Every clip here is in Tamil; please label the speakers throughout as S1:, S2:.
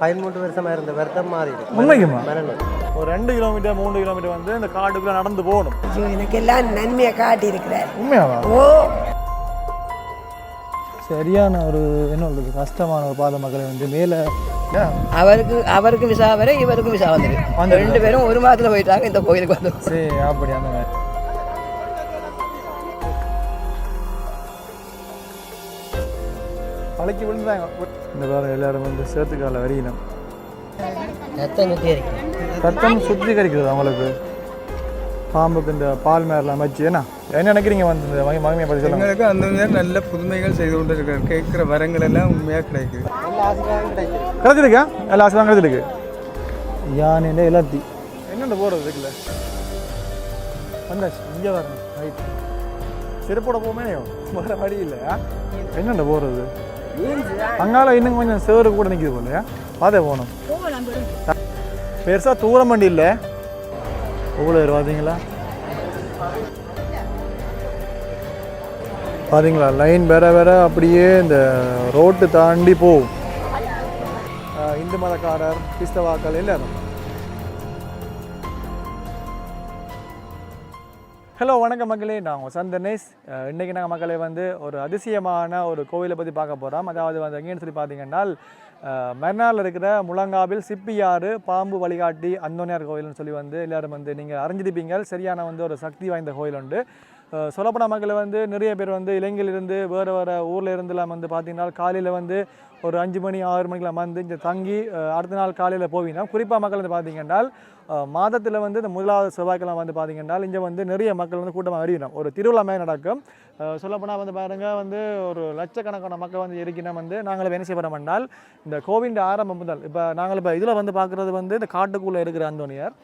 S1: பதிமூன்று வருஷமா இருந்த வருத்தம் மாறி.
S2: உண்மைக்குமா? ஒரு ரெண்டு கிலோமீட்டர் மூணு கிலோமீட்டர் வந்து இந்த காட்டுக்குள்ள நடந்து போகணும்.
S3: ஐயோ எனக்கு எல்லாம் நன்மையை காட்டி இருக்கிறார்
S2: உண்மையாவா?
S3: ஓ.
S2: சரியான ஒரு என்ன சொல்றது கஷ்டமான ஒரு பாத மக்களை வந்து மேலே
S4: அவருக்கு அவருக்கு விசா வர இவருக்கும் விசா வந்துருக்கு ரெண்டு பேரும் ஒரு மாதத்துல போயிட்டாங்க இந்த கோயிலுக்கு வந்து.
S2: சரி அப்படி அந்த மாதிரி. பழக்கி விழுந்தாங்க. இந்த வாரம் எல்லாரும் வந்து சேர்த்துக்கால வரியினம்.
S4: ரத்தம் சுற்றி
S2: சுத்திகரிக்கிறது அவங்களுக்கு. பாம்புக்கு இந்த பால் மேரெலாம் வச்சு என்ன? என்ன நினைக்கிறீங்க வந்து இந்த மகி மகிமையை பற்றி சொல்லுங்க.
S5: எங்களுக்கு அந்த மாதிரி நல்ல புதுமைகள் செய்து கொண்டு இருக்காரு கேட்குற வரங்கள் எல்லாம் உண்மையாக கிடைக்குது.
S1: கிடைச்சிருக்கு?
S2: எல்லா ஆசீர்வாதம் கிடைச்சிருக்கு. யானையில் எல்லாத்தி. என்னென்ன போகிறது இருக்குல்ல வந்தாச்சு. இங்கே வரணும். ரைட் செருப்போட போமே வர வழி இல்லை என்னென்ன போகிறது அங்கால இன்னும் கொஞ்சம் சேரு கூட நிற்கிது போலையா அதே போகணும். பெருசாக தூரம் வண்டி இல்லை. எவ்வளோ பார்த்தீங்களா பார்த்தீங்களா லைன் வேற வேற அப்படியே இந்த ரோட்டு தாண்டி போகும். இந்து மதக்காரர் கிறிஸ்தவாக்கள் எல்லாரும். ஹலோ வணக்கம் மக்களே. நான் உங்கள் சந்தனேஷ். இன்றைக்கி இன்னைக்கு நாங்கள் மக்களே வந்து ஒரு அதிசயமான ஒரு கோவிலை பற்றி பார்க்க போகிறோம் அதாவது வந்து எங்கேன்னு சொல்லி பார்த்தீங்கன்னா அஹ் இருக்கிற முழங்காவில் சிப்பியாறு பாம்பு வழிகாட்டி அந்தோனியார் கோவில்னு சொல்லி வந்து எல்லாரும் வந்து நீங்கள் அறிஞ்சிருப்பீங்க. சரியான வந்து ஒரு சக்தி வாய்ந்த கோயில் உண்டு. அஹ் சொல்லப்போன வந்து நிறைய பேர் வந்து இலங்கையிலிருந்து வேறு வேறு ஊரில் இருந்துலாம் வந்து பார்த்தீங்கன்னா காலையில் வந்து ஒரு அஞ்சு மணி ஆறு மணிக்கெலாம் வந்து இங்கே தங்கி அடுத்த நாள் காலையில் போவீங்கன்னா குறிப்பாக மக்கள் வந்து பார்த்தீங்கன்னா மாதத்தில் வந்து இந்த முதலாவது செவ்வாய்க்கிழமை வந்து பார்த்தீங்கன்னா இங்கே வந்து நிறைய மக்கள் வந்து கூட்டமாக அறிவினோம் ஒரு திருவிழா மாதிரி நடக்கும். சொல்லப்போனால் வந்து பாருங்க வந்து ஒரு லட்சக்கணக்கான மக்கள் வந்து இருக்கணும் வந்து நாங்கள் என்ன செய்ய என்றால் இந்த கோவிலின் ஆரம்பம் முதல் இப்போ நாங்கள் இப்போ இதில் வந்து பார்க்குறது வந்து இந்த காட்டுக்குள்ளே இருக்கிற அந்தோனியார்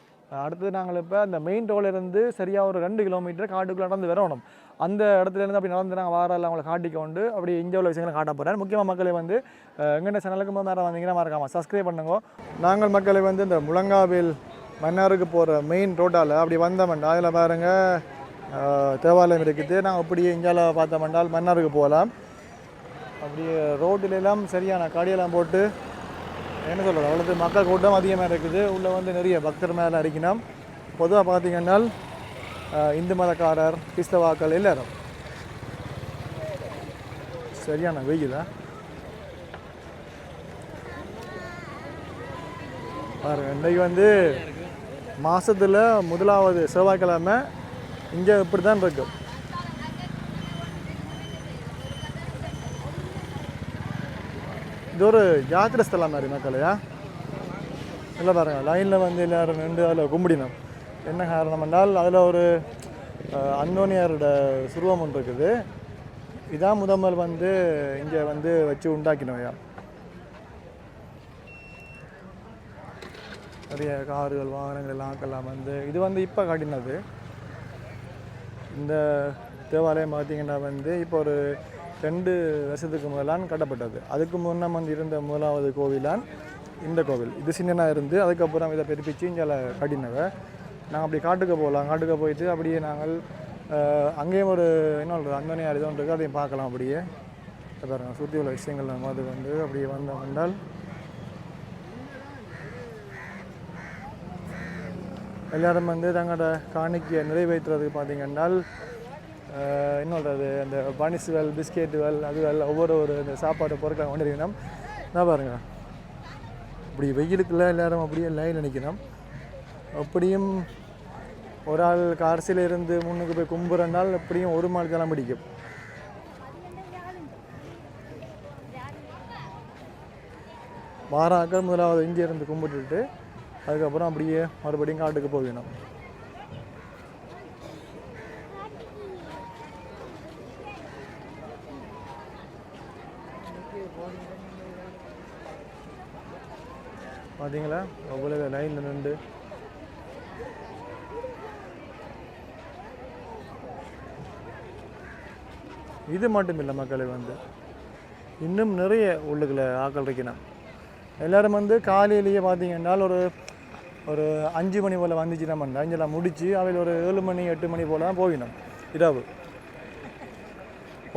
S2: அடுத்தது நாங்கள் இப்போ அந்த மெயின் ரோல சரியாக ஒரு ரெண்டு கிலோமீட்டர் காட்டுக்குள்ளே நடந்து வரணும். அந்த இடத்துலேருந்து அப்படி நடந்து நாங்கள் வாரம் அவங்களை காட்டிக்க கொண்டு அப்படி இங்கே உள்ள விஷயங்களை காட்ட போகிறேன் முக்கியமாக மக்களை வந்து எங்கென்ன சேனலுக்கு முதல் நேரம் வந்தீங்கன்னா மறக்காமல் சப்ஸ்கிரைப் பண்ணுங்க. நாங்கள் மக்களை வந்து இந்த முழங்காவில் மன்னாருக்கு போகிற மெயின் ரோட்டால் அப்படி வந்தோம்டா அதில் பாருங்கள் தேவாலயம் இருக்குது. நாங்கள் அப்படியே இங்கால பார்த்தோம்னால் மன்னாருக்கு போகலாம். அப்படியே ரோட்டிலெல்லாம் சரியான கடையெல்லாம் போட்டு என்ன சொல்கிறது அவ்வளோது மக்கள் கூட்டம் அதிகமாக இருக்குது. உள்ளே வந்து நிறைய பக்தர் மேலே அடிக்கணும். பொதுவாக பார்த்தீங்கன்னா இந்து மதக்காரர் கிறிஸ்தவாக்கள் எல்லாரும். சரியான வெயிலா பாருங்க இன்றைக்கு வந்து மாதத்தில் முதலாவது செவ்வாய்க்கிழமை. இங்கே இப்படி தான் இருக்குது இது ஒரு யாத்திரை ஸ்தலம் மாதிரி மக்களையா இல்லை பாருங்கள் லைனில் வந்து எல்லோரும் நின்று அதில் கும்பிடினோம் என்ன காரணம் என்றால் அதில் ஒரு அந்தோனியாரோட சுருவம் ஒன்று இருக்குது. இதான் முதமல் வந்து இங்கே வந்து வச்சு உண்டாக்கினவையா நிறைய கார்கள் வாகனங்கள் எல்லாம் ஆக்கலாம் வந்து இது வந்து இப்போ காட்டினது. இந்த தேவாலயம் பார்த்தீங்கன்னா வந்து இப்போ ஒரு ரெண்டு வருஷத்துக்கு முதலான் கட்டப்பட்டது. அதுக்கு முன்னம் வந்து இருந்த முதலாவது கோவிலான் இந்த கோவில். இது சின்னனாக இருந்து அதுக்கப்புறம் இதை பெருப்பிச்சு இங்கே கட்டினவை. நாங்கள் அப்படி காட்டுக்கு போகலாம். காட்டுக்கு போயிட்டு அப்படியே நாங்கள் அங்கேயும் ஒரு என்ன சொல்கிறது அந்தோனியார் இதுவும் இருக்குது அதையும் பார்க்கலாம் அப்படியே. இதை பாருங்க சுற்றி உள்ள விஷயங்கள் நம்ம அது வந்து அப்படியே வந்தோம் என்றால் எல்லாரும் வந்து தங்களோட காணிக்கையை நிறைவேற்றுறதுக்கு பார்த்தீங்கன்னா என்ன சொல்கிறது அந்த பனிசுகள் பிஸ்கெட்டுகள் அதுகள் ஒவ்வொரு ஒரு இந்த சாப்பாடு பொருட்களை கொண்டிருக்கணும். நான் பாருங்க. இப்படி வெயிலுக்குள்ள எல்லாரும் அப்படியே லைன் நினைக்கணும் அப்படியும் ஒரு ஆள் அரசியல இருந்து முன்னுக்கு போய் கும்புறனால் எப்படியும் ஒரு மாடு தான் பிடிக்கும் மாறாக்க முதலாவது இங்கே இருந்து கும்பிட்டுட்டு அதுக்கப்புறம் அப்படியே மறுபடியும் காட்டுக்கு போகணும். பார்த்தீங்களா அவ்வளோ லைனில் நின்று. இது மட்டும் இல்லை மக்களை வந்து. இன்னும் நிறைய உள்ளுக்குள்ள ஆக்கள் இருக்கணும். எல்லோரும் வந்து காலையிலேயே பார்த்தீங்கன்னா ஒரு ஒரு அஞ்சு மணி போல் வந்துச்சு நம்ம அஞ்செல்லாம் முடித்து அவையில் ஒரு ஏழு மணி எட்டு மணி போல் தான் போயினோம் இரவு.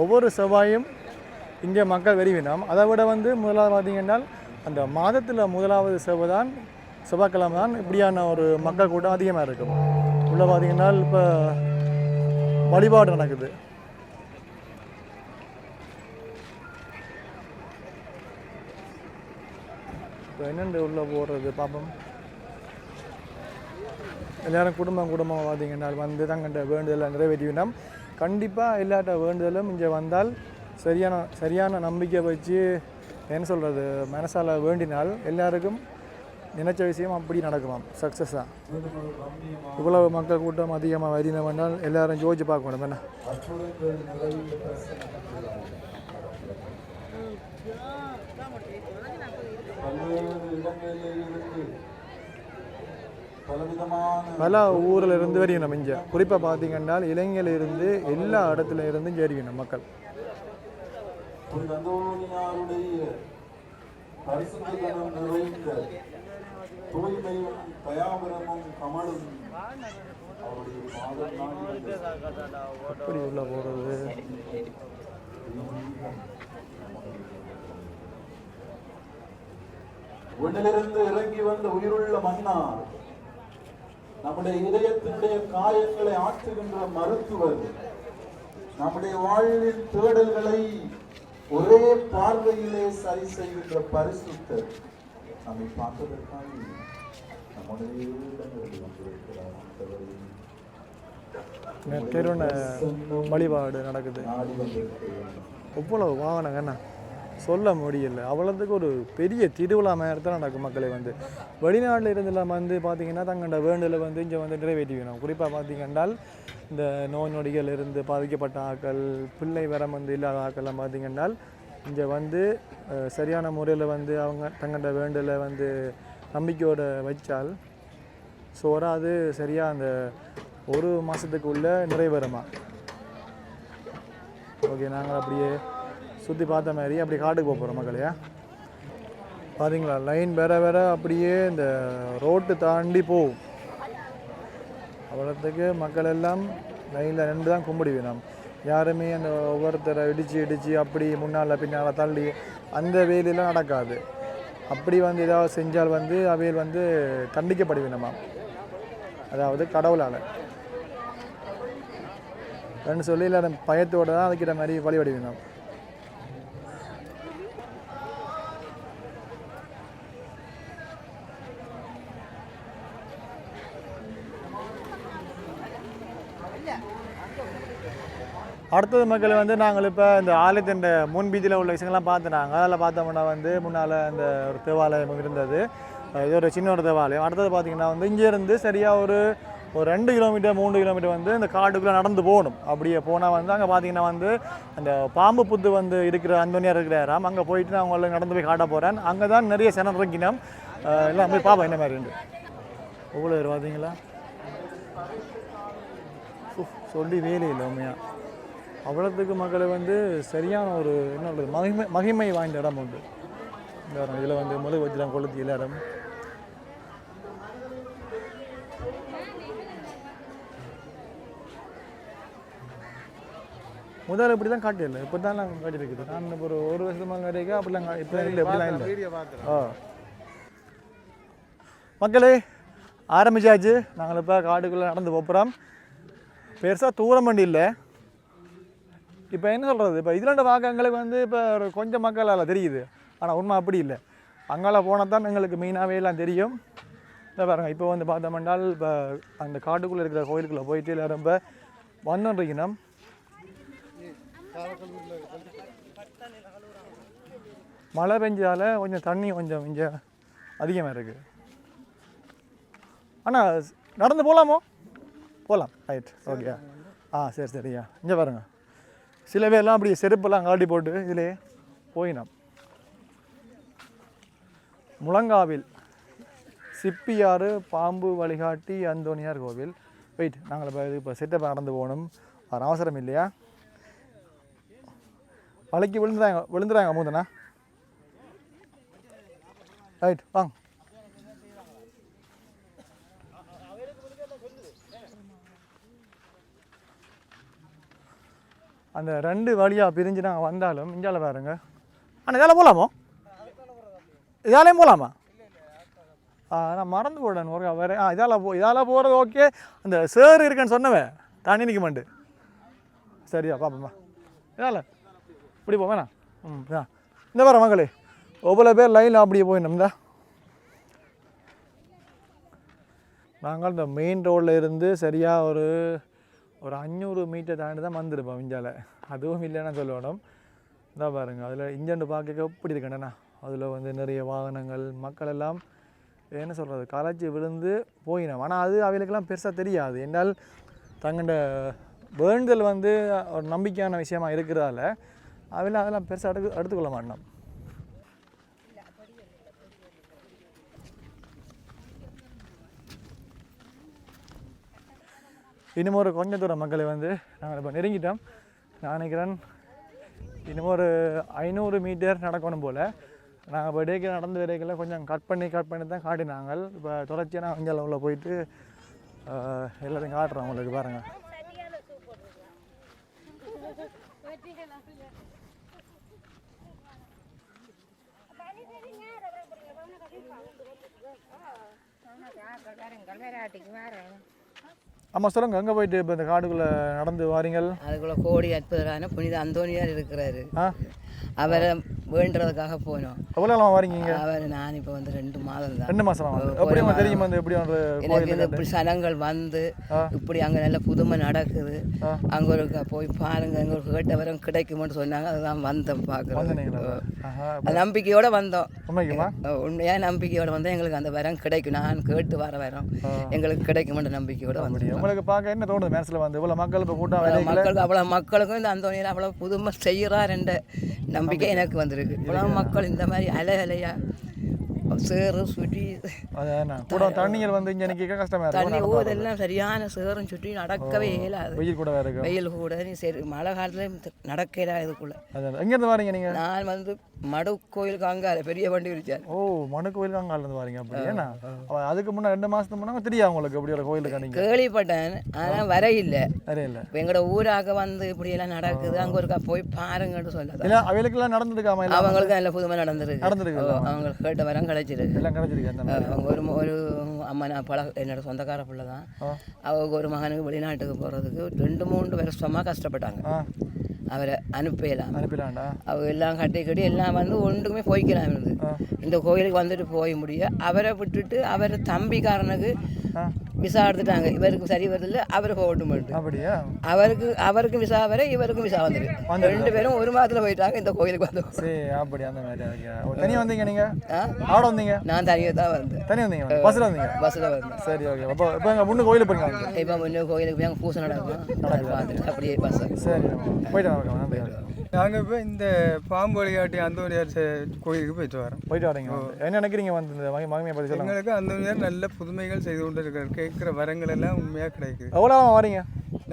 S2: ஒவ்வொரு செவ்வாயும் இங்கே மக்கள் வெறிவினோம் அதை விட வந்து முதலாவது பார்த்தீங்கன்னா அந்த மாதத்தில் முதலாவது செவ்வாய் தான் செவ்வாய்க்கிழமை தான் இப்படியான ஒரு மக்கள் கூட்டம் அதிகமாக இருக்கும் உள்ள பார்த்தீங்கன்னா இப்போ வழிபாடு நடக்குது. இப்போ என்னென்று உள்ளே போடுறது பாப்போம். எல்லாரும் குடும்பம் குடும்பம் பார்த்தீங்கன்னா வந்து தங்கிட்ட வேண்டுதலை நிறைவேற்றிவினோம் கண்டிப்பாக எல்லாட்ட வேண்டுதலும் இங்கே வந்தால் சரியான சரியான நம்பிக்கை வச்சு என்ன சொல்கிறது மனசால் வேண்டினால் எல்லாருக்கும் நினைச்ச விஷயம் அப்படி நடக்குமாம் சக்ஸஸாக இவ்வளவு மக்கள் கூட்டம் அதிகமாக வரின வேண்டால் எல்லாரும் யோசிச்சு பார்க்கணும் என்ன? பல ஊரில் இருந்து வரையணும் இங்கே. குறிப்பாக பார்த்தீங்கன்னா இளைஞர்ல இருந்து எல்லா இடத்துல இருந்தும் இங்கே மக்கள்.
S6: புனித அந்தோனியாருடைய பரிசுத்தனம் நிறைந்த தூய்மையும் தயாபரமும் கமலும்
S2: எப்படி உள்ள போகிறது
S6: விண்ணிலிருந்து இறங்கி வந்த உயிருள்ள மன்னா நம்முடைய இதயத்தினுடைய காயங்களை ஆற்றுகின்ற மருத்துவர் நம்முடைய வாழ்வின் தேடல்களை ஒரே பார்வையிலே சரி செய்கின்ற பரிசுத்தர் நம்மை பார்ப்பதற்காக நம்முடைய இடங்களில் வந்திருக்கிறார்.
S2: வழிபாடு நடக்குது. எவ்வளவு என்ன சொல்ல முடியல. அவ்வளோத்துக்கு ஒரு பெரிய திருவிழா மாதிரி தான் நடக்கும் மக்களை வந்து. வெளிநாட்டில் இருந்தெல்லாம் வந்து பார்த்தீங்கன்னா தங்கண்ட வேண்டுதலை வந்து இங்கே வந்து நிறைவேற்றி வேணும் குறிப்பாக பார்த்தீங்கன்னால் இந்த நோய் நொடிகள் இருந்து பாதிக்கப்பட்ட ஆக்கள் பிள்ளை வரம் வந்து இல்லாத ஆக்கள்லாம் பார்த்தீங்கன்னால் இங்கே வந்து சரியான முறையில் வந்து அவங்க தங்கண்ட வேண்டுதலை வந்து நம்பிக்கையோடு வச்சால் ஸோ வராது சரியாக அந்த ஒரு மாதத்துக்குள்ளே நிறைவேறுமா? ஓகே நாங்கள் அப்படியே சுற்றி பார்த்த மாதிரி அப்படி காட்டுக்கு போக போகிறோம் மக்களையா பார்த்தீங்களா லைன் வேற வேற அப்படியே இந்த ரோட்டு தாண்டி போகும். அவ்வளோத்துக்கு மக்கள் எல்லாம் லைனில் நின்று தான் கும்பிடி வேணும். யாருமே அந்த ஒவ்வொருத்தரை இடித்து இடித்து அப்படி முன்னால் பின்னால் தள்ளி அந்த வேலையெல்லாம் நடக்காது. அப்படி வந்து ஏதாவது செஞ்சால் வந்து அவையில் வந்து தண்டிக்கப்பட அதாவது கடவுளால். ரெண்டு சொல்லி இல்லை பயத்தோட தான் அதுக்கிட்ட மாதிரி வழிபடுவினோம் அடுத்தது மக்கள் வந்து நாங்கள் இப்போ இந்த ஆலயத்தின் முன் பீதியில் உள்ள விஷயங்கள்லாம் பார்த்துனாங்க அதில் பார்த்தோம்னா வந்து முன்னால் அந்த ஒரு தேவாலயம் இருந்தது. இது ஒரு சின்ன ஒரு தேவாலயம். அடுத்தது பார்த்தீங்கன்னா வந்து இங்கேருந்து சரியாக ஒரு ஒரு ரெண்டு கிலோமீட்டர் மூணு கிலோமீட்டர் வந்து இந்த காட்டுக்குள்ளே நடந்து போகணும். அப்படியே போனால் வந்து அங்கே பார்த்தீங்கன்னா வந்து அந்த பாம்பு புத்து வந்து இருக்கிற அந்தோனியார் இருக்கிறாராம். அங்கே போயிட்டு நான் அவங்கள நடந்து போய் காட்ட போகிறேன் அங்கே தான் நிறைய சனம் இறங்கினோம் எல்லாம் போய் பார்ப்போம் என்ன மாதிரி உண்டு எவ்வளோ பேர் பார்த்தீங்களா சொல்லி வேலையில் உண்மையாக அவ்வளோத்துக்கு மக்களை வந்து சரியான ஒரு என்ன சொல்றது மகிமை மகிமை வாய்ந்த இடம் உண்டு. இந்த இதில் வந்து முழு வச்சுலாம் கொளுத்தி இடம். முதல்ல இப்படி தான் காட்டியில்லை இப்போ தான் நாங்கள் காட்டியிருக்குது நான் இப்போ ஒரு ஒரு மேலே வரைக்கும் அப்படிலாம் இப்படிலாம் இல்லை இப்படிலாம் இல்லை. ஆ. மக்களே ஆரம்பிச்சாச்சு. நாங்கள் இப்போ காட்டுக்குள்ளே நடந்து போகிறோம் பெருசாக தூரம் வண்டி இல்லை. இப்போ என்ன சொல்கிறது இப்போ இதில் வாக்கங்களுக்கு வந்து இப்போ ஒரு கொஞ்சம் மக்களால் தெரியுது. ஆனால் உண்மை அப்படி இல்லை. அங்கால போனால் தான் எங்களுக்கு மெயினாகவே எல்லாம் தெரியும். இல்லை பாருங்கள் இப்போ வந்து பார்த்தோம்னால் இப்போ அந்த காட்டுக்குள்ளே இருக்கிற கோயிலுக்குள்ளே போயிட்டு இல்லை ரொம்ப வந்துருக்கணும் மழை பெஞ்சதால கொஞ்சம் தண்ணி கொஞ்சம் இங்கே அதிகமாக இருக்குது ஆனால் நடந்து போகலாமோ போகலாம் ரைட் ஓகே ஆ சரி சரியா இங்கே பாருங்க. சில பேர்லாம் அப்படி செருப்பெல்லாம் காட்டி போட்டு இதிலே போயினோம் முழங்காவில் சிப்பியாறு பாம்பு வழிகாட்டி அந்தோனியார் கோவில். வெயிட் நாங்கள் இப்போ இப்போ செட்டப் நடந்து போகணும். அது அவசரம் இல்லையா? மலைக்கு விழுந்துறாங்க விழுந்துறாங்க மூதனா ரைட் வாங்க. அந்த ரெண்டு வழியாக பிரிஞ்சு நாங்கள் வந்தாலும் இஞ்சால பாருங்க. ஆனால் இதால் போகலாமோ இதாலேயும் போகலாமா ஆ நான் மறந்து போடுறேன் ஒரு வேறு ஆ இதால் போ இதால் போகிறது ஓகே. அந்த சேர் இருக்குன்னு சொன்னவன் தாண்டி நிற்க மாட்டு சரியா பாப்போம்மா இதால். இப்படி போ ம் ஆ இந்த வர மகளே. ஒவ்வொரு பேர் லைனில் அப்படியே போயிடணும் இந்தா. நாங்கள் இந்த மெயின் ரோட்டில் இருந்து சரியாக ஒரு ஒரு அஞ்சூறு மீட்டர் தாண்டி தான் வந்திருப்போம் இஞ்சால அதுவும் இல்லைன்னா சொல்லணும். இதான் பாருங்க அதில் இஞ்சண்டு பார்க்க எப்படி இருக்கேண்ணா அதில் வந்து நிறைய வாகனங்கள் மக்கள் எல்லாம் என்ன சொல்கிறது கலைச்சி விழுந்து போயினோம். ஆனால் அது அவைகளுக்கெல்லாம் பெருசாக தெரியாது. என்றால் தங்கண்ட வேண்டுதல் வந்து ஒரு நம்பிக்கையான விஷயமா இருக்கிறதால அவையில் அதெல்லாம் பெருசாக எடுத்து எடுத்துக்கொள்ள மாட்டோம். இன்னும் ஒரு கொஞ்ச தூரம் மக்களை வந்து நாங்கள் இப்போ நெருங்கிட்டோம் நான் நினைக்கிறேன் இன்னும் ஒரு ஐநூறு மீட்டர் நடக்கணும் போல் நாங்கள் இப்போ டேக்கில் நடந்து வரைக்கல கொஞ்சம் கட் பண்ணி கட் பண்ணி தான் காட்டினாங்க இப்போ தொடர்ச்சியாக நான் அங்கே உள்ள போயிட்டு எல்லாத்தையும் காட்டுறோம் உங்களுக்கு பாருங்கள் ஆமாம் சொல்லுங்கள் எங்கே போயிட்டு இப்போ இந்த காடுக்குள்ளே நடந்து வாரீங்கள்?
S4: அதுக்குள்ள கோடி அற்புதரான புனித அந்தோனியார் இருக்கிறாரு. அவரை வேண்டுறதுக்காக போனோம்.
S2: எவ்வளோ நாள் வாரீங்க
S4: அவர் நான் இப்போ வந்து ரெண்டு மாதம் தான்
S2: ரெண்டு மாதம். எப்படி தெரியுமா இந்த எப்படி ஒரு
S4: எனக்கு இந்த இப்படி சனங்கள் வந்து இப்படி அங்கே நல்ல புதுமை நடக்குது. அங்கே ஒரு போய் பாருங்க அங்கே ஒரு கேட்டவரம் கிடைக்கும்னு சொன்னாங்க. அதுதான் வந்தோம் பார்க்குறோம் நம்பிக்கையோட வந்தோம். உண்மையாக நம்பிக்கையோட வந்தால் எங்களுக்கு அந்த வரம் கிடைக்கும். நான் கேட்டு வர வரோம். எங்களுக்கு கிடைக்குமென்ற நம்பிக்கையோட வந்து
S2: உங்களுக்கு பார்க்க என்ன தோணுது? மனசில் வந்து இவ்வளோ மக்கள் இப்போ கூட்டம் வேலை
S4: மக்களுக்கு அவ்வளோ மக்களுக்கும் இந்த அந்தோனியில் அவ்வளோ புதுமை செய்கிறாருன்ற நம்பிக்கை எனக்கு வந்திருக்கு. இவ்வளோ மக்கள் இந்த மாதிரி அலை அலையா சேறு சுற்றி
S2: கூட தண்ணிகள் வந்து இங்கே நிற்க கஷ்டமா
S4: தண்ணி ஊரெல்லாம் சரியான சேரும் சுற்றி நடக்கவே இயலாது.
S2: வெயில் கூட வேற இருக்கும்
S4: வெயில் கூட நீ சரி மழை காலத்துல நடக்க இயலாது இதுக்குள்ள.
S2: எங்கேருந்து வாரீங்க நீங்கள்
S4: நான் வந்து மடு கோயிலுக்கு அங்கால பெரிய வண்டி விரிச்சார்.
S2: ஓ மனு கோயில் அங்காலேருந்து வாரீங்க அப்படி ஏன்னா? அதுக்கு முன்னே ரெண்டு மாதத்துக்கு முன்னாடி தெரியாது உங்களுக்கு எப்படி ஒரு கோயிலுக்கு நீங்கள்
S4: கேள்விப்பட்டேன் ஆனால் வர இல்லை.
S2: நிறைய இல்லை.
S4: எங்களோட ஊராக வந்து இப்படி எல்லாம் நடக்குது அங்க ஒருக்கா போய் பாருங்கன்னு சொல்லலாம்
S2: இல்லை அவைகளுக்கெல்லாம் நடந்துருக்காம இல்லை
S4: அவங்களுக்கு நல்ல புதுமை நடந்திருக்கு.
S2: நடந்திருக்கு
S4: ஓ, அவங்களுக்கு கேட்ட வரம் கிடைச்சிருக்கு.
S2: எல்லாம் கிடைச்சிருக்கு
S4: அவங்க ஒரு ஒரு அம்மா நான் பழ என்னோட சொந்தக்கார பிள்ளை தான் அவங்க ஒரு மகனுக்கு வெளிநாட்டுக்கு போகிறதுக்கு ரெண்டு மூணு வருஷமாக கஷ்டப்பட்டாங்க. அவரை அனுப்பலாம்?
S2: அனுப்பிடலாம்டா
S4: அவங்க எல்லாம் கட்டி கட்டி எல்லாம் வந்து ஒன்றுக்குமே போய்க்கலாம் இருந்து இந்த கோயிலுக்கு வந்துட்டு போய் முடிய அவரை விட்டுட்டு அவர் தம்பிக்காரனுக்கு விசா எடுத்துட்டாங்க. இவருக்கு சரி வருதில்ல அவர் போகட்டும்
S2: அப்படியா?
S4: அவருக்கு அவருக்கும் விசா வர இவருக்கும் விசா வந்துருக்கு ரெண்டு பேரும் ஒரு மாதத்தில் போயிட்டாங்க இந்த கோயிலுக்கு வந்து
S2: சரி அப்படி அந்த மாதிரி தனியாக வந்தீங்க நீங்கள்
S4: ஆ?
S2: ஆட வந்தீங்க?
S4: நான் தனியாக தான் வந்தேன்.
S2: தனி வந்தீங்க? பஸ்ஸில் வந்தீங்க?
S4: பஸ்ஸில் வந்தேன்.
S2: சரி ஓகே. அப்போ இப்போ எங்கள் முன்னு கோயிலுக்கு போறீங்க
S4: இப்போ முன்னே கோயிலுக்கு போய் பூசை நடக்கும். அப்படியே பஸ்.
S2: சரி போயிட்டு
S5: நாங்கள் இப்போ இந்த பாம்பு வழிகாட்டி அந்தோனியார் கோயிலுக்கு போயிட்டு வரோம்.
S2: போயிட்டு வரீங்க என்ன நினைக்கிறீங்க வந்து இந்த மகி மகிமையை பற்றி
S5: எங்களுக்கு அந்தோனியார் நல்ல புதுமைகள் செய்து கொண்டு இருக்கார் கேட்குற வரங்கள் எல்லாம் உண்மையாக கிடைக்குது.
S2: எவ்வளோ வரீங்க?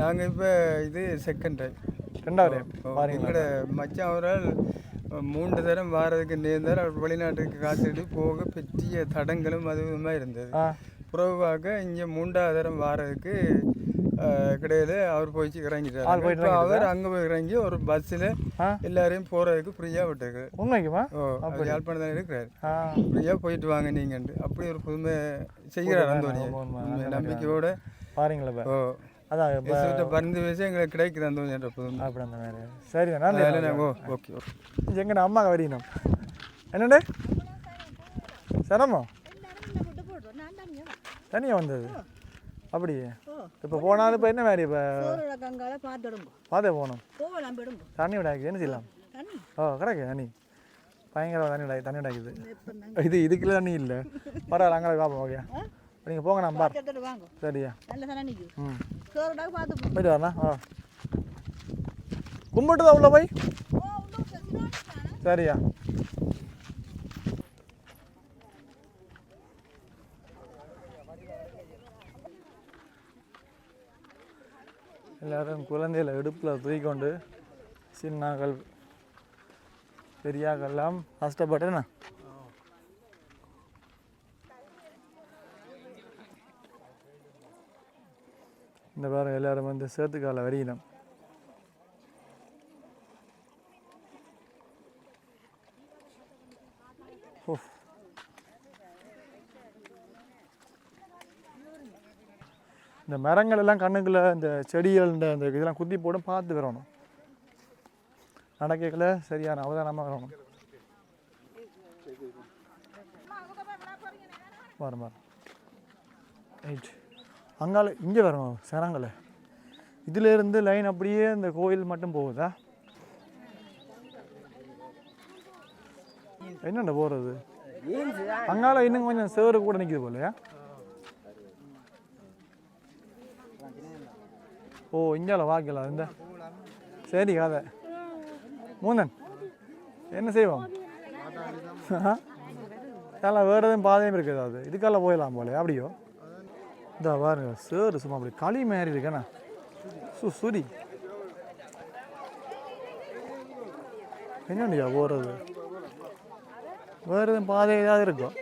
S5: நாங்கள் இப்போ இது செகண்ட் டைம்
S2: ரெண்டாவது
S5: எங்களோட மச்சான் அவரால் மூன்று தரம் வாரதுக்கு நேர்ந்தார். அவர் வெளிநாட்டுக்கு காத்துட்டு போக பெரிய தடங்களும் அதுவுமா இருந்தது. புறவாக இங்கே மூன்றாவது தரம் வாரதுக்கு கிடையாது. அவர் போய் இறங்கிட்டார்.
S2: போயிட்டு
S5: இப்போ அவர் அங்கே போய் இறங்கி ஒரு பஸ்ஸில். எல்லாரையும் போகிறதுக்கு ஃப்ரீயாக விட்டுருக்கு
S2: உண்மைக்குமா?
S5: ஓ அவர் யாழ்ப்பாணம் தான் இருக்கிறார்.
S2: ஆ.
S5: ஃப்ரீயாக போயிட்டு வாங்க நீங்கன்ட்டு. அப்படி ஒரு புதுமை செய்கிறார். உண்மை நம்பிக்கையோட.
S2: பாருங்களா
S5: ஓ.
S2: அதான்
S5: பரிந்து பேசி எங்களுக்கு கிடைக்குது புதுமை.
S2: அப்படி அந்த மாதிரி. சரி
S5: நாங்கள் ஓ ஓகே ஓகே.
S2: அம்மாங்க வரீணும் என்னண்டு சிரமம்? தனியாக வந்தது? அப்படி இப்போ போனாலும் இப்போ என்ன மாதிரி இப்போ பார்த்தே போகணும். தண்ணி விடாக்கு என்ன செய்யலாம்? ஓ கிடக்கு தண்ணி. பயங்கர தண்ணி விடாது தண்ணி விடாக்குது. இது இதுக்குள்ள தண்ணி இல்லை. பரவாயில்ல அங்கே பார்ப்போம் ஓகே. நீங்கள் போங்க நான் பார். சரியா. ம். போயிட்டு வரலாம் ஆ. கும்பிட்டு தான் உள்ள போய் சரியா. எல்லாரும் குழந்தைகளை இடுப்பில் தூக்கிக்கொண்டு சின்னாக்கள் பெரியாக்கள்லாம் கஷ்டப்பட்டேண்ணா இந்த பாருங்க எல்லாரும் வந்து சேத்துக்கால வரையினோம். இந்த மரங்கள் எல்லாம் கண்ணுக்குள்ள இந்த செடிகள் இந்த இந்த இதெல்லாம் குத்தி போடும் பார்த்து வரணும். நடக்கல சரியான அவதானமாக வரணும். வரும் வரும். ரைட். அங்கால இங்கே வரணும் சரங்கலை இதிலேருந்து லைன் அப்படியே இந்த கோயில் மட்டும் போகுதா? என்னென்ன போகிறது அங்கால இன்னும் கொஞ்சம் சேறு கூட நிற்கிது போலையா? ஓ இங்கால வாக்கலாம் இந்த சரி கதை. மூந்தன் என்ன செய்வோம்? அதெல்லாம் வேறு எதுவும் பாதையும் இருக்குது அது இதுக்கெல்லாம் போயிடலாம் போல அப்படியோ? இந்த பாருங்க சேரு சும்மா அப்படி களி மாதிரி இருக்கேண்ணா சு சுரி. என்னண்டியா போகிறது வேறு எதுவும் பாதை ஏதாவது இருக்கும்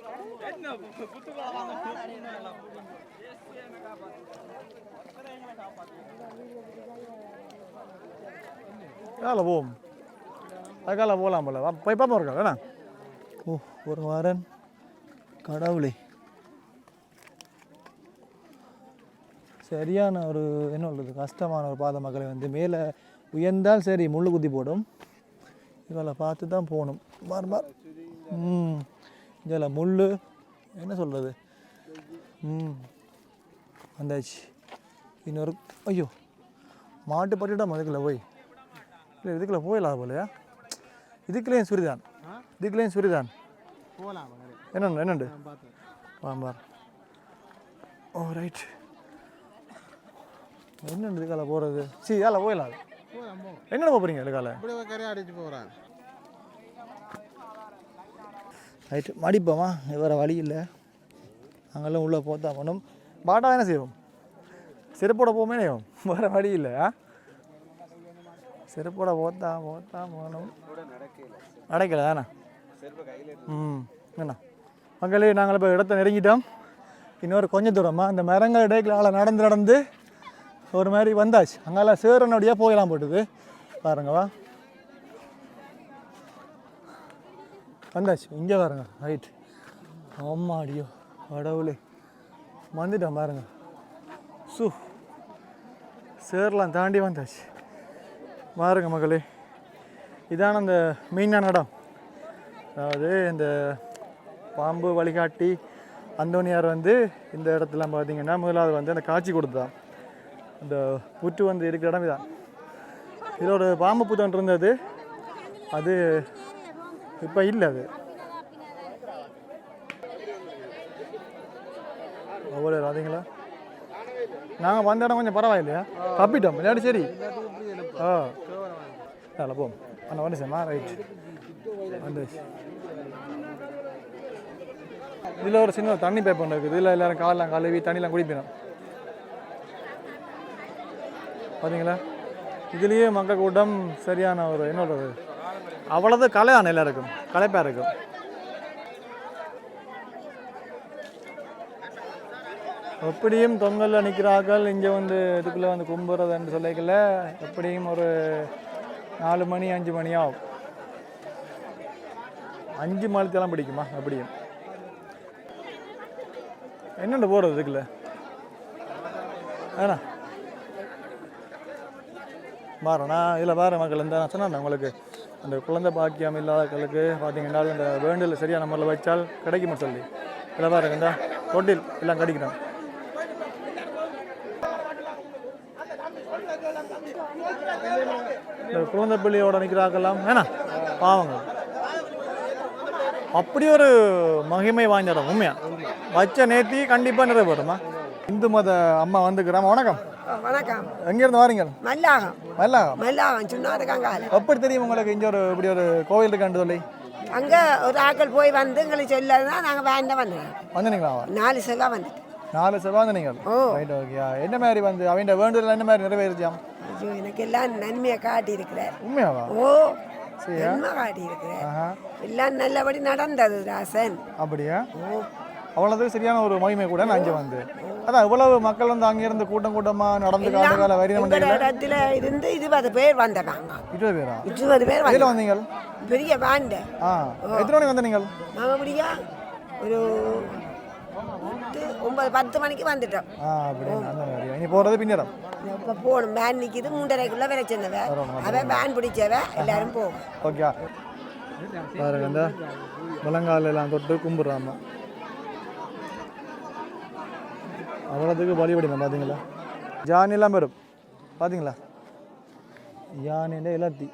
S2: அதில் போவோம் அதுக்கால போகலாம் போல போய் பார்ப்போம் இருக்கா வேணா ஓ ஒரு வாரன் கடவுளே சரியான ஒரு என்ன சொல்கிறது கஷ்டமான ஒரு பாத மக்களை வந்து மேலே உயர்ந்தால் சரி முள்ளு குத்தி போடும் இவளை பார்த்து தான் போகணும் மார் மார் ம் இதில் முள் என்ன சொல்கிறது ம் வந்தாச்சு இன்னொரு ஐயோ மாட்டு பட்டுட்டா அதுக்குள்ள போய் இல்லை இதுக்குள்ள போயிடலாம் போலையா. இதுக்குள்ளேயும் சுரிதான். இதுக்குள்ளேயும் சுரிதான். என்னண்டு என்னண்டு? பாம்பார் ஓ ரைட் என்னண்டு இதுக்கால போகிறது சரி இதால போயிடலாம். என்னென்ன போகிறீங்க இதுக்கால? ரைட்டு மடிப்போமா? வேறு வழி இல்லை. அங்கெல்லாம் உள்ளே போத்தா பண்ணும் பாட்டா என்ன செய்வோம்? செருப்போட போமே செய்வோம் வேறு வழி இல்லை. ஆ செருப்போட போத்தா போத்தா போகணும் நடக்கல தானே? ம் என்ன? மக்களே நாங்கள் இப்போ இடத்த நெருங்கிட்டோம். இன்னொரு கொஞ்சம் தூரமாக அந்த மரங்கள் இடையில நடந்து நடந்து ஒரு மாதிரி வந்தாச்சு. அங்கெல்லாம் சேரனுடைய போயலாம் போட்டுது. பாருங்க வா. வந்தாச்சு. இங்கே பாருங்க ரைட் அம்மாடியோ கடவுளே. வந்துட்டோம் பாருங்க. சு. சேர்லாம் தாண்டி வந்தாச்சு. பாருங்க மகளே. இதான அந்த மெயினான இடம் அதாவது இந்த பாம்பு வழிகாட்டி அந்தோனியார் வந்து இந்த இடத்துல பார்த்தீங்கன்னா முதலாவது வந்து அந்த காட்சி கொடுத்தான் அந்த புற்று வந்து இருக்கிற இடம் இதான். இதோட பாம்பு புத்தன் இருந்தது. அது இப்போ இல்லை அது. அவ்வளோ ராதிங்களா? நாங்கள் வந்த இடம் கொஞ்சம் பரவாயில்லையா? தப்பிட்டோம். விளையாட்டு சரி. ஆ. அதில் போம் அண்ணா வந்து சேமா ரைட் வந்துச்சு இதில் ஒரு சின்ன தண்ணி பேப்பர் இருக்குது. இதில் எல்லோரும் காலெலாம் கழுவி தண்ணிலாம் குடிப்பினோம். பார்த்தீங்களா இதுலேயே மக்கள் கூட்டம் சரியான ஒரு என்ன சொல்றது அவ்வளோது கலையான எல்லாருக்கும் களைப்பாக இருக்கும் எப்படியும் தொங்கலில் நிற்கிறார்கள் இங்கே வந்து இதுக்குள்ளே வந்து கும்புறதுன்னு சொல்லிக்கல. எப்படியும் ஒரு நாலு மணி அஞ்சு மணி ஆகும். அஞ்சு மணித்தெல்லாம் பிடிக்குமா? எப்படியும் என்னென்ன போகிறது இதுக்குள்ள? ஏண்ணா பாருண்ணா இதில் பாரு மக்கள். இந்த நான் சொன்னேன் உங்களுக்கு. அந்த குழந்தை பாக்கியம் இல்லாதவர்களுக்கு பார்த்தீங்கன்னா இந்த வேண்டில் சரியான முறையில் வச்சால் கிடைக்குமா சொல்லி. இதில் பாருங்க இந்த தொட்டில் எல்லாம் கிடைக்கிறான். குழந்தை பிள்ளையோட நிற்கிறாக்கெல்லாம் வேணா பாவங்க. அப்படி ஒரு மகிமை வாய்ந்த இடம் உண்மையா? வச்ச நேத்தி கண்டிப்பாக நிறைவேறுமா? இந்து மத அம்மா வந்துக்கிறாம வணக்கம்.
S3: வணக்கம்.
S2: எங்கேருந்து வாரீங்க?
S3: மல்லாகம்.
S2: மல்லாகம்.
S3: மல்லாகம் சொன்னாரு கங்கால
S2: எப்படி தெரியும் உங்களுக்கு இங்கே ஒரு இப்படி ஒரு கோவில் இருக்கான்னு சொல்லி?
S3: அங்கே ஒரு ஆட்கள் போய் வந்து எங்களுக்கு சொல்லதான் நாங்கள் வேண்ட வந்தோம்.
S2: வந்தீங்களா?
S3: நாலு செவ்வாய் வந்துட்டு.
S2: நாலு செவ்வாய் வந்து நீங்கள்
S3: ஓ.
S2: ரைட் ஓகே என்ன மாதிரி வந்து அவன் வேண்டுதல் என்ன மாதிரி நிறைவேறிச்சாம்?
S3: ஐயோ எனக்கு எல்லாம் நன்மையை காட்டி இருக்கிறார்
S2: உண்மையாவா?
S3: ஓ நன்மை காட்டி இருக்கிறார்
S2: ஆஹா.
S3: எல்லாம் நல்லபடி நடந்தது ராசன்
S2: அப்படியா?
S3: ஓ.
S2: அவ்வளவு சரியான ஒரு மகிமை கூட நான் இங்கே வந்து. அதான் இவ்வளவு மக்கள் வந்து அங்கிருந்து கூட்டம் கூட்டமா நடந்து கால கால வரி
S3: இடத்துல இருந்து இருபது பேர் வந்தனாங்க.
S2: இருபது பேரா?
S3: இருபது பேர்
S2: எதில்
S3: வந்தாங்க
S2: வந்தீங்க?
S3: பெரிய வாண்ட
S2: எத்தனை மணிக்கு வந்த நீங்கள்?
S3: நாங்கள் அப்படியா ஒரு எட்டு ஒன்பது பத்து மணிக்கு வந்துட்டோம்.
S2: இனி போகிறது பின்னரம்.
S3: இப்போ போகணும். வேன் நிற்கிது மூன்றரைக்குள்ளே வர சொன்னவ அவன் வேன் பிடிச்சவ எல்லாரும் போகும்
S2: ஓகே. பாருங்க இந்த முழங்கால எல்லாம் தொட்டு கும்பிட்றாம. அவ்வளோத்துக்கு வழிபடினா பார்த்தீங்களா ஜானிலாம் வரும்? பார்த்தீங்களா யானையில இலத்தி.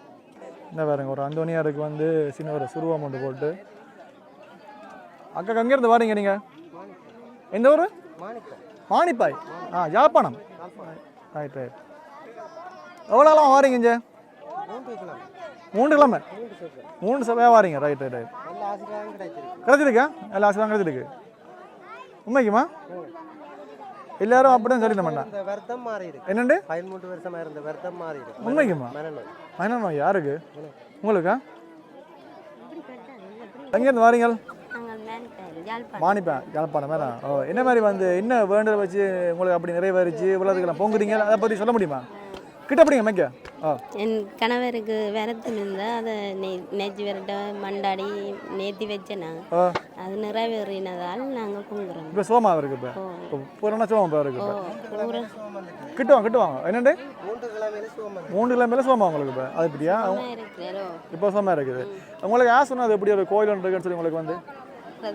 S2: என்ன பாருங்க ஒரு அந்தோனியாருக்கு வந்து சின்ன ஒரு சுருவ அமௌண்ட் போட்டு. அக்கா அங்கேருந்து வாரீங்க நீங்கள் எந்த ஊர்? மாணிப்பாய் ஆ யாழ்ப்பாணம். ரைட் ரைட் எவ்வளோ எல்லாம் வாரீங்க இங்கே? மூன்று கிழமை மூணு சபையாக வாரீங்க ரைட் ரைட் ரைட்
S1: கிடைச்சிருக்கா?
S2: எல்லா ஆசீர்வாதம் கிடைச்சிருக்கு. உண்மைக்குமா? எல்லாரும் அப்படிதான் சொல்லிட மாட்டேன்
S1: வருத்தம் மாறி இருக்கு
S2: என்னண்டு?
S1: பதிமூன்று வருஷமா இருந்த வருத்தம் மாறி இருக்கு
S2: உண்மைக்குமா
S1: மனநோய்
S2: யாருக்கு? உங்களுக்கா? எங்கேருந்து வாரீங்க? மாணிப்பேன் யாழ்ப்பாணம் மேடம் ஓ என்ன மாதிரி வந்து என்ன வேண்டதை வச்சு உங்களுக்கு அப்படி நிறைவேறிச்சு இவ்வளோதுக்கெல்லாம் பொங்குறீங்க? அதை பற்றி சொல்ல முடியுமா? கிட்ட மேய்க்க ஓ.
S7: என் கணவருக்கு விரதம் இருந்தால் அதை நெ நெஞ்சு விரட்ட மண்டாடி நேத்தி வச்சேனா.
S2: ஓ.
S7: அது நிறைவேறினதால் நாங்கள் பொங்குறோம்.
S2: இப்போ சோமா இருக்கு இப்போ. இப்போ பூரண சோமா இப்போ இருக்கு இப்போ. கிட்டுவாங்க கிட்டுவாங்க என்னண்டு?
S1: மூன்று
S2: கிலோமீட்டர் சோமா உங்களுக்கு இப்போ. அது இப்படியா இப்போ சோமா இருக்குது. உங்களுக்கு யார் சொன்னது எப்படி ஒரு கோயில் ஒன்று இருக்குன்னு சொல்லி உங்களுக்கு வந்து?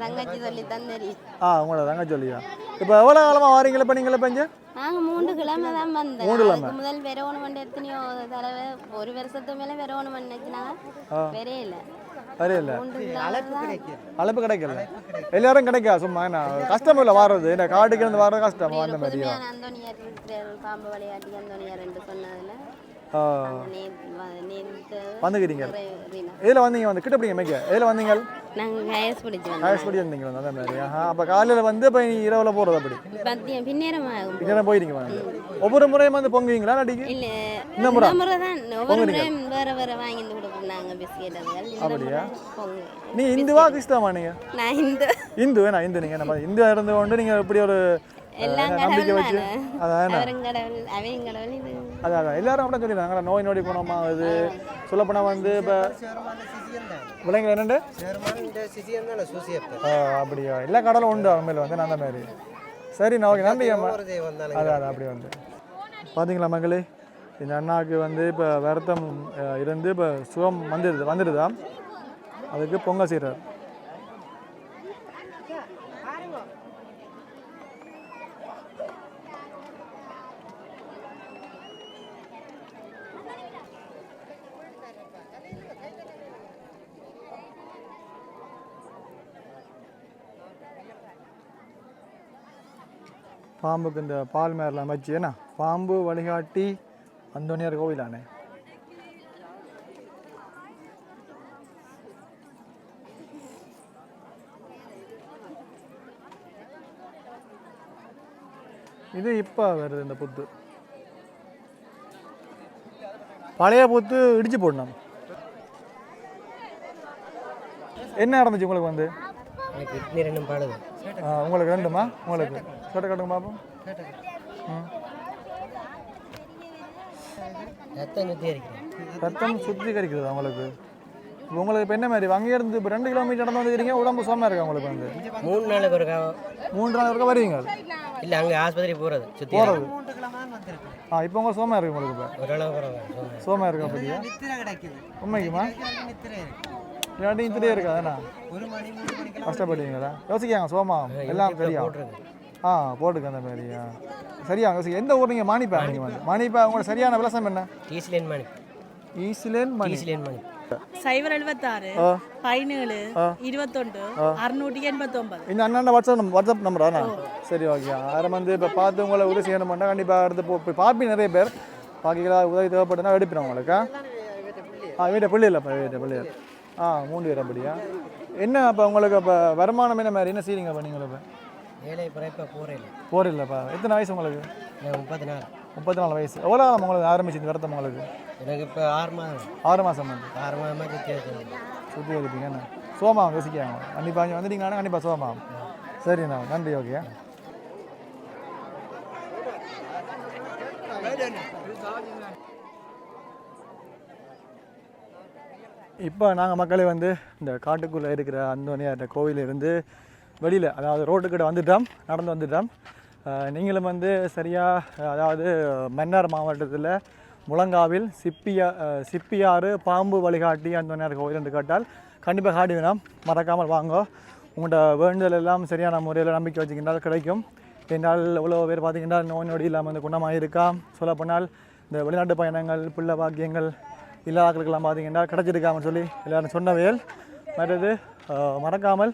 S7: தங்கச்சி சொல்லி தான் தெரியும்.
S2: ஆ உங்களோட தங்க சொல்லியா இப்போ எவ்வளோ காலமாக வாரீங்களா இப்போ நீங்கள் இப்போ இங்கே
S7: நாங்கள் மூன்று கிழமை தான் வந்தோம்.
S2: மூன்று கிழமை.
S7: முதல் வெறவணும் பண்ண எத்தனையோ தடவை ஒரு வருஷத்து மேலே வெறவணும் பண்ணிச்சுனாங்க வெறே இல்லை
S2: சரி இல்லை அழைப்பு கிடைக்கல. எல்லாரும் கிடைக்கா சும்மா என்ன கஷ்டம் இல்லை வர்றது இந்த காட்டுக்கு இருந்து வர்றது கஷ்டம் அந்த
S7: அந்தோனியார் இருக்கிற பாம்பு விளையாட்டி அந்தோனியார் என்று சொன்னதில்.
S2: வந்துக்கிறீங்க இதில் வந்தீங்க வந்து? கிட்ட பிடிங்க மேய்க்க இதில் வந்தீங்க?
S7: நாங்கள் கயஸ் பிடிச்சி
S2: வந்தீங்க வந்து அந்த மாதிரி. ஆஹா அப்போ காலையில் வந்து இப்போ இரவில் போகிறது அப்படி?
S7: மதியம் பின்னேரம் ஆகும்.
S2: இங்கே போயிருங்க வந்து. ஒவ்வொரு முறையும் வந்து பொங்குவீங்களா நடிக்கு
S7: இல்ல
S2: இந்த முறை?
S7: முறை தான். ஒவ்வொரு முறையும் வேற வேற வாங்கி வந்து கொடுக்குறாங்க பிஸ்கெட் அதுகள்
S2: அப்படியா? நீ இந்துவா கிறிஸ்தவமா நீங்கள்
S7: நான் இந்த.
S2: இந்து வேணா இந்து நீங்கள் நம்ம இந்து இருந்து கொண்டு நீங்கள் இப்படி ஒரு நம்பிக்கை வச்சு.
S7: தானே.
S2: அதான் அதான் அதான். எல்லாரும் அப்படியே சொல்லிடுறாங்க நோய் நொடி குணமாகுது. சொல்லப்போனால் வந்து இப்போ விலங்கு என்னண்டு? அப்படியா? எல்லா கடலும் உண்டு அவங்க வந்து அந்த மாதிரி சரி நான் ஓகே.
S1: தானே.
S2: அதான் அப்படி வந்து. பார்த்தீங்களா மகளே? இந்த அண்ணாவுக்கு வந்து இப்போ வருத்தம் இருந்து இப்போ சுகம் வந்துடுது வந்துடுதா அதுக்கு பொங்கல் செய்கிறார் பாம்புக்கு இந்த பால் மேரெலாம் வச்சு என்ன பாம்பு வழிகாட்டி அந்தோனியார் கோவிலானே இது இப்போ வருது இந்த புத்து பழைய புத்து இடிச்சு போடணும் என்ன நடந்துச்சு உங்களுக்கு வந்து உங்களுக்கு ரெண்டுமா உங்களுக்கு சொல்ல காட்டுங்க பார்ப்போம் ம்
S1: ரத்தம்
S2: சுத்திகரிக்கிறது உங்களுக்கு? இப்போ உங்களுக்கு இப்போ என்ன மாதிரி? அங்கே இருந்து இப்போ ரெண்டு கிலோமீட்டர் நடந்து வந்துக்கிறீங்க உடம்பு சோமா இருக்கா உங்களுக்கு வந்து?
S1: மூணு நாளுக்கு ஒரு
S2: மூன்று நாள் வரைக்கும் வருவீங்க
S1: இல்லை அங்கே ஆஸ்பத்திரி போகிறது சுற்றி
S2: போகிறது ஆ இப்போ உங்களுக்கு சோமா இருக்கு உங்களுக்கு இப்போ? சோமா இருக்கு. அப்படியா
S1: நித்திரை கிடைக்குது.
S2: உண்மைக்குமா?
S1: நித்திரை இருக்கு.
S2: இல்லாட்டி
S1: மணி மூணு மணிக்கு
S2: கஷ்டப்படுவீங்களா? யோசிக்காங்க சோமா எல்லாம் தெரியும் ஆ போட்டுக்க அந்த மாதிரியா சரியா எந்த ஊர் நீங்கள் மாணிப்பா நீங்கள் வந்து? மாணிப்பா உங்களோட சரியான விளசம் என்ன?
S1: டீசிலேன் மணி
S2: ஈஸ்லேன் மணி
S1: டீசிலேன் மணி
S8: சைபர் எழுபத்தாறு. பதினேழு இருபத்தொண்டு அறுநூற்றி எண்பத்தொன்பது.
S2: இந்த அண்ணன் வாட்ஸ்அப் நம்பர் வாட்ஸ்அப் நம்பரா சரி ஓகே யாரும் வந்து இப்போ பார்த்து உங்களை உதவி செய்யணும் பண்ணால் கண்டிப்பாக எடுத்து போ போய் பார்ப்பீங்க நிறைய பேர். பாக்கிகளா உதவி தேவைப்படுதுன்னா எடுப்பினோம் உங்களுக்கு ஆ? வீட்டை பிள்ளை இல்லைப்பா வீட்டை பிள்ளையார் ஆ மூணு பேர் அப்படியா? என்ன அப்போ உங்களுக்கு அப்போ வருமானம் என்ன மாதிரி? என்ன செய்றீங்க நீங்கள் இப்போ
S1: வேலை பிறப்ப போகிறேன்
S2: போர் இல்லைப்பா எத்தனை வயசு உங்களுக்கு?
S1: முப்பத்தி நாலு
S2: முப்பத்தி நாலு வயசு. எவ்வளோ காலம் உங்களுக்கு ஆரம்பிச்சு இந்த வருத்தம் உங்களுக்கு?
S1: எனக்கு இப்போ ஆறு மாதம்.
S2: ஆறு மாதம் வந்து
S1: ஆறு மாதமாக சுற்றி இருக்கேன்
S2: சுற்றி இருப்பீங்க என்ன? சோமா யோசிக்காங்க கண்டிப்பாக வந்துட்டீங்கன்னா கண்டிப்பாக சோமா. சரிண்ணா நன்றி ஓகே. இப்போ நாங்கள் மக்களே வந்து இந்த காட்டுக்குள்ளே இருக்கிற அந்தோனியார் கோவிலிருந்து வெளியில் அதாவது ரோட்டுக்கிட்ட வந்துட்டோம் நடந்து வந்துட்டோம். நீங்களும் வந்து சரியாக அதாவது மன்னார் மாவட்டத்தில் முழங்காவில் சிப்பியா சிப்பியாறு பாம்பு வழிகாட்டி அந்த நேரம் கோயில் என்று கேட்டால் கண்டிப்பாக காடி வேணாம். மறக்காமல் வாங்கோ. உங்களோட வேண்டுதல் எல்லாம் சரியான முறையில் நம்பிக்கை வச்சுக்கின்றால் கிடைக்கும். என்னால் எவ்வளோ பேர் பார்த்தீங்கன்னா நோய் நொடி இல்லாமல் வந்து குணமாக இருக்கா? சொல்லப்போனால் இந்த வெளிநாட்டு பயணங்கள் பிள்ளை பாக்கியங்கள் இல்லாதவர்களுக்கெல்லாம் பார்த்தீங்கன்னா கிடச்சிருக்காமல் சொல்லி எல்லோரும் சொன்னவையல் மற்றது மறக்காமல்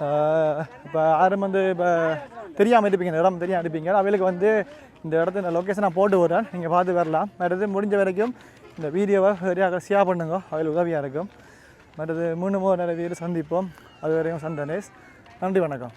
S2: இப்போ யாரும் வந்து இப்போ தெரியாமல் இருப்பீங்க இந்த இடம் தெரியாமல் இருப்பீங்க அவளுக்கு வந்து இந்த இடத்த இந்த லொக்கேஷன் நான் போட்டு வரேன் நீங்கள் பார்த்து வரலாம். மற்றது முடிஞ்ச வரைக்கும் இந்த வீடியோவை சரியாக ஷேர் பண்ணுங்க. அவளுக்கு உதவியாக இருக்கும். மற்றது மூணு மூணு நிறைய வீடு சந்திப்போம். அது வரையும் சந்தனேஷ் நன்றி வணக்கம்.